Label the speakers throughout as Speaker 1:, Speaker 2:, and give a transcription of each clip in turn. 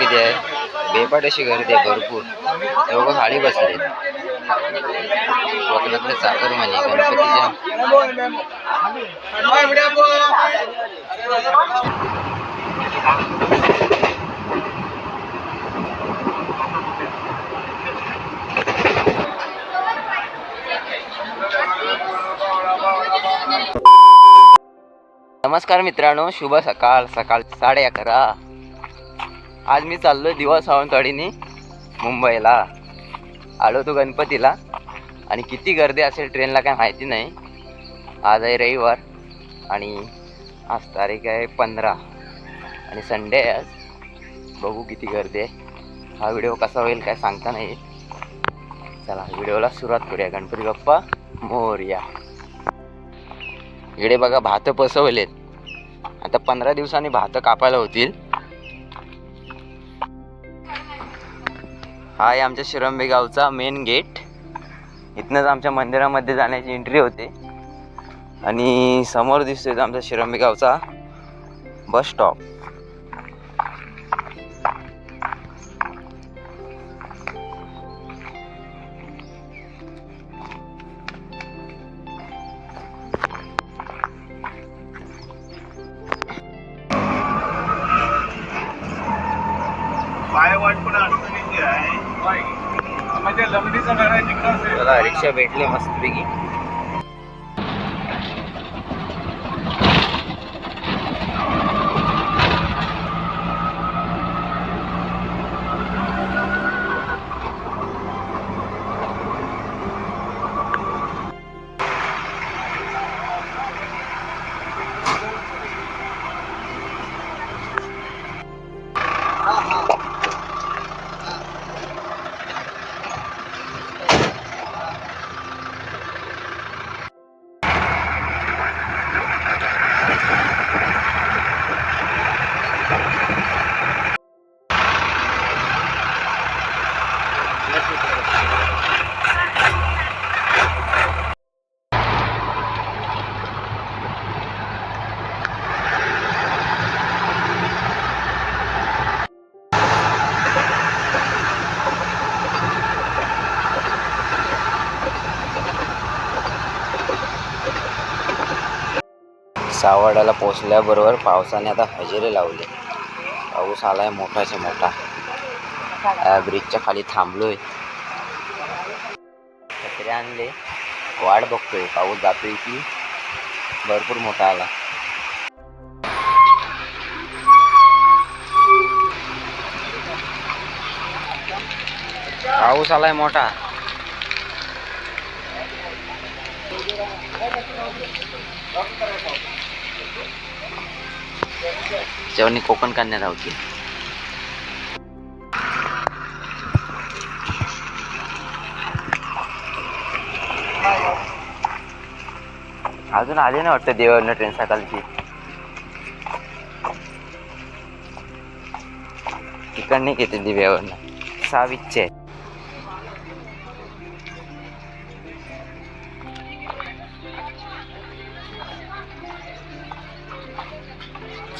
Speaker 1: किती आहे? बेपाट अशी गर्दी आहे भरपूर. लोक खाली बसले. कोकणातले साखर म्हणे गणपतीच्या. नमस्कार मित्रांनो शुभ सकाळ सकाळ साडे अकरा. आज मी चाललोय दिवा सावंतवाडीने मुंबईला. आलो तो गणपतीला. आणि किती गर्दी असेल ट्रेनला काय माहिती नाही. आज आहे रविवार आणि आज तारीख आहे पंधरा. आणि संडे आहे आज. बघू किती गर्दी आहे. हा व्हिडिओ कसा होईल काय सांगता नाही. चला व्हिडिओला सुरुवात करूया. गणपती बाप्पा मोर्या. इकडे बघा भात पसवलेत. आता पंधरा दिवसांनी भात कापायला होतील. हा आहे आमच्या शिरंबे गावचा मेन गेट इथनंच आमच्या मंदिरामध्ये जाण्याची एंट्री होते. आणि समोर दिसतोय तो आमचा शिरंबे गावचा बस स्टॉप रिक्षा भेटली मस्तपैकी. सावडाला पोचल्याबरोबर पावसाने आता हजेरी लावले. पाऊस आलाय मोठाचे मोठा. या ब्रिजच्या खाली थांबलोय. कचरे आणले. वाट बघतोय. पाऊस जातोय की भरपूर मोठा आला. पाऊस आलाय मोठा. जेवणी कोकण कन्या धावती. अजून आले ना वाटतं देवावरनं ट्रेन सकाळची. तिकड नाही घेते दिव्यावरनं सहा आहे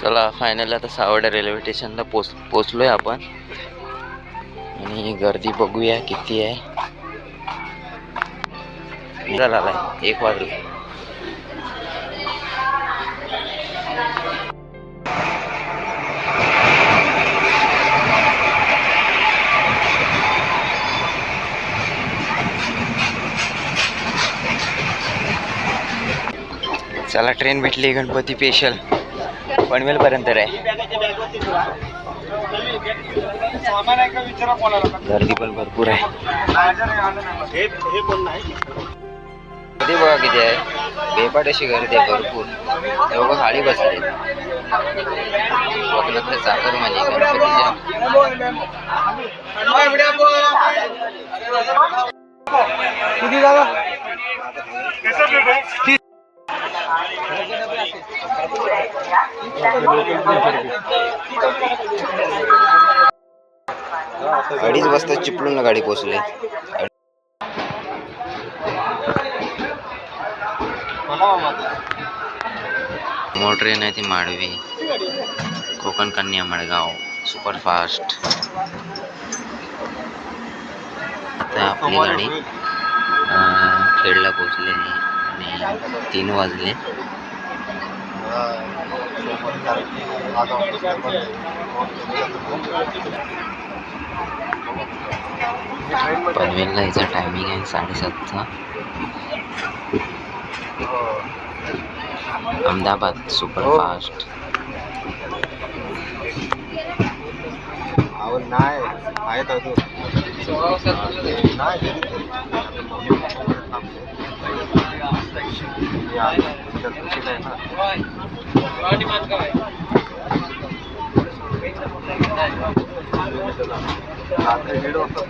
Speaker 1: चला फायनल आता सावड्या रेल्वे स्टेशनला पोच पोचलो आहे आपण. आणि गर्दी बघूया किती आहे. निघाला आलाय एक वाजला. चला ट्रेन भेटली गणपती स्पेशल पनवेल पर्यंत आहे गर्दी पण भरपूर आहे. गर्दी बघा किती आहे. बेपाट अशी गर्दी आहे भरपूर. लोक खाली बसले. कोकणातले चाकर म्हणे गणपतीच्या.
Speaker 2: किती जागा
Speaker 1: अडीच वाजता चिपळूणला गाडी पोहोचली. मोटर ट्रेन आहे ती माडवी कोकण कन्या मडगाव. सुपरफास्ट. आता आपली गाडी खेडला पोचलेली आहे तीन वाजले. पनवेलला याचा टायमिंग आहे साडेसातचा. अहमदाबाद सुपरफास्ट
Speaker 3: नाही. आहेत अजून नाही रात्री दीड वाजता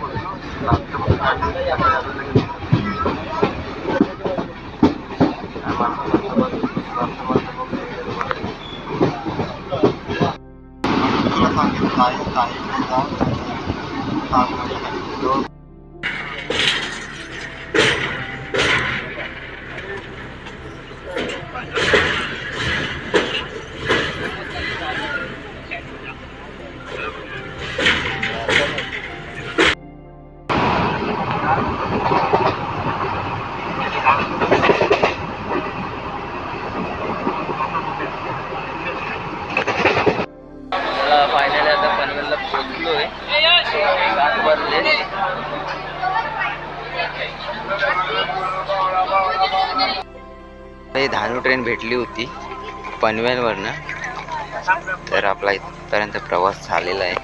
Speaker 1: फायनली आता पनवेलला धानू ट्रेन भेटली होती पनवेलवरनं. तर आपला इथपर्यंत प्रवास झालेला आहे.